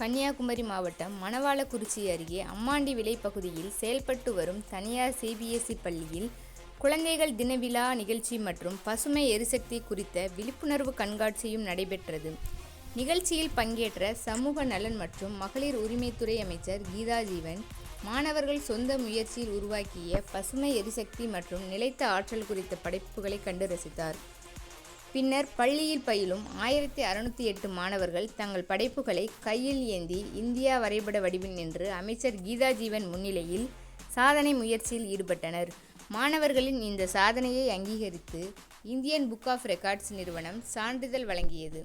கன்னியாகுமரி மாவட்டம் மணவாளக்குறிச்சி அருகே அம்மாண்டி விலை பகுதியில் செயல்பட்டு வரும் தனியார் சிபிஎஸ்இ பள்ளியில் குழந்தைகள் தின விழா நிகழ்ச்சி மற்றும் பசுமை எரிசக்தி குறித்த விழிப்புணர்வு கண்காட்சியும் நடைபெற்றது. நிகழ்ச்சியில் பங்கேற்ற சமூக நலன் மற்றும் மகளிர் உரிமைத்துறை அமைச்சர் கீதா ஜீவன் மாணவர்கள் சொந்த முயற்சியில் உருவாக்கிய பசுமை எரிசக்தி மற்றும் நிலைத்த ஆற்றல் குறித்த படைப்புகளை கண்டு ரசித்தார். பின்னர் பள்ளியில் பயிலும் ஆயிரத்தி அறுநூத்தி எட்டு மாணவர்கள் தங்கள் படைப்புகளை கையில் ஏந்தி இந்தியா வரைபட வடிவில் நின்று அமைச்சர் கீதாஜீவன் முன்னிலையில் சாதனை முயற்சியில் ஈடுபட்டனர். மாணவர்களின் இந்த சாதனையை அங்கீகரித்து இந்தியன் புக் ஆஃப் ரெக்கார்ட்ஸ் நிறுவனம் சான்றிதழ் வழங்கியது.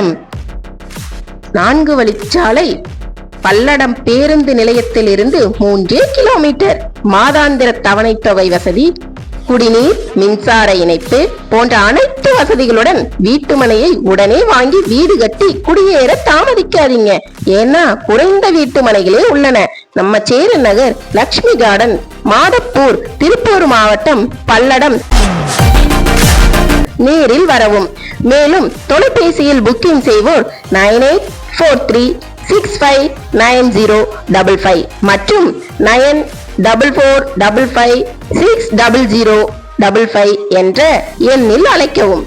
உலகத்தரம் நான்கு வழிச்சாலை பல்லடம் பேருந்து நிலையத்தில் இருந்து மூன்றே கிலோமீட்டர். மாதாந்திர தவணை தொகை வசதி குடிநீர் மின்சார இணைப்பு போன்ற அனைத்து வசதிகளுடன் வீட்டு மனையை உடனே வாங்கி வீடு கட்டி குடியேற தாமதிக்காதீங்க. ஏன்னா குறைந்த வீட்டு மனைகளே உள்ளன. நம்ம சேரு நகர் லக்ஷ்மி கார்டன் மாதப்பூர் திருப்பூர் மாவட்டம் பல்லடம். நேரில் வரவும். மேலும் தொலைபேசியில் புக்கிங் செய்வோர் nine eight four three six five nine zero double five மற்றும் nine double four double five six double zero double five என்ற எண்ணில் அழைக்கவும்.